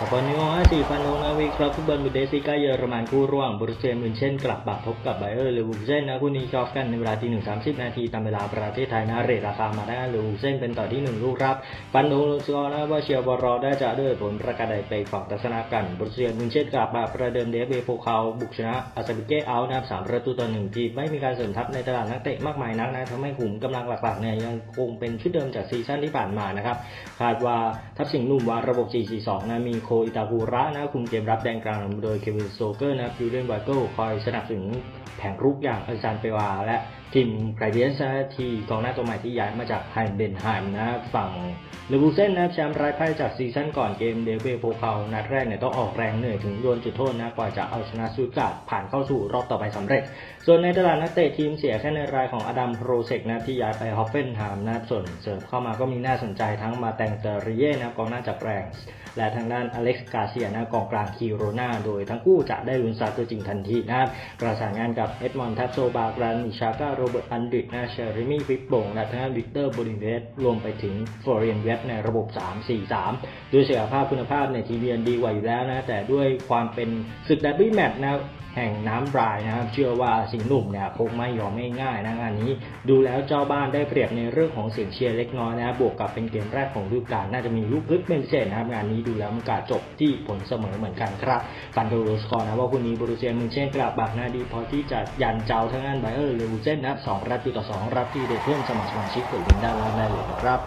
สปอนิโอ54ฟันโนนาวีครับฟุตบอลบูเดสิก้าเยอรมันคู่ระหว่างบรูเซียมินเช่นกลับมาพบกับไบเออร์เลวูเซนนะคู่นี้ชอบกันในเวลาที่1 30 นาทีตามเวลาประเทศไทยนะเรทราคามาได้เลวูเซนเป็นต่อที่ 1 ลูกครับฟันโนลสกอร์นะว่าเชียร์บอรอได้จะด้วยผลประกาศใดไปฝั่งทัศนากันบรูเซียมินเช่นกลับมาประเดิมเดฟเบโฟคาบุกชนะอาซาบิเกเอานะครับสามประตูต่อหนึ่งทีมไม่มีการเสริมทัพในตลาดนักเตะมากมายนักนะทำให้ขุมกำลังหลักๆเนี่ยยังคงเป็นชุดเดิมจากซีซั่นที่ผ่านมานะครับคาดว่าทัพสิงห์หนุ่มวาระบบ 4-4-2นะมีโคอิตาฮูระนะคุมเกมรับแดนกลางโดยเควินโซเกอร์นะฟิวเดนวาโก้คอยสนับสนุนแผงรุกอย่างอัลซานเปวา และทีมไกรเดียนนะที่กองหน้าตัวใหม่ที่ย้ายมาจากไฮเดนไฮม์นะฝั่งเลวูเซนนะแชมป์ไร้พ่ายจากซีซั่นก่อนเกมเดวเวโพคานัดแรกเนี่ยต้องออกแรงเหนื่อยถึงโดนจุดโทษนะกว่าจะเอาชนะซูการ์ดผ่านเข้าสู่รอบต่อไปสำเร็จ ส่วนในตลาดนักเตะทีมเสียแค่ในรายของอดัมโรเซกนะที่ย้ายไปฮอฟเฟนไฮม์นะส่วนเสริมเข้ามาก็มีน่าสนใจทั้งมาแตงเตอริเย่นะกองหน้าจากแรงส์และทางด้านอเล็กซ์กาเซียนะกองกลางคีโรนาโดยทั้งคู่จะได้ลุ้นซาตัวจริงทันทีนะครับประสานงานกับเอ็ดมอนด์ทับโซบากรันนิชาก้าโรเบิร์ตอันดิกนะเชอริมี่ฟิปโบงและทางด้านวิกเตอร์บลิเวสรวมไปถึงฟลอเรียนเวสในระบบ 3-4-3ด้วยศักยภาพคุณภาพในทีมเยือนดีกว่าอยู่แล้วนะแต่ด้วยความเป็นศึกดับเบิลแมตช์นะแห่งน้ำรายนะครับ เชื่อว่าสิงหนุ่มเนี่ยคงไม่ยอมง่ายๆนะงานนี้ ดูแล้วเจ้าบ้านได้เปรียบในเรื่องของเสียงเชียร์เล็กน้อยนะบวกกับเป็นเกมแรกของฤดูกาลน่าจะมีลูกลึกเป็นพิเศษนะครับงานนี้ดูแล้วมันกาจบที่ผลเสมอเหมือนกันครับฟันโดโรสกอร์นะว่าคู่นี้บรูเซียมึงเช่นกระบบักนาดีพอที่จะยันเจ้าทั้งนั้นไบเออร์เลวูเซนนะสองประตูต่อสองรับที่เดเพื่อนสมัครสมาชิกกดลิงก์ด้านล่างได้เลยนะครับ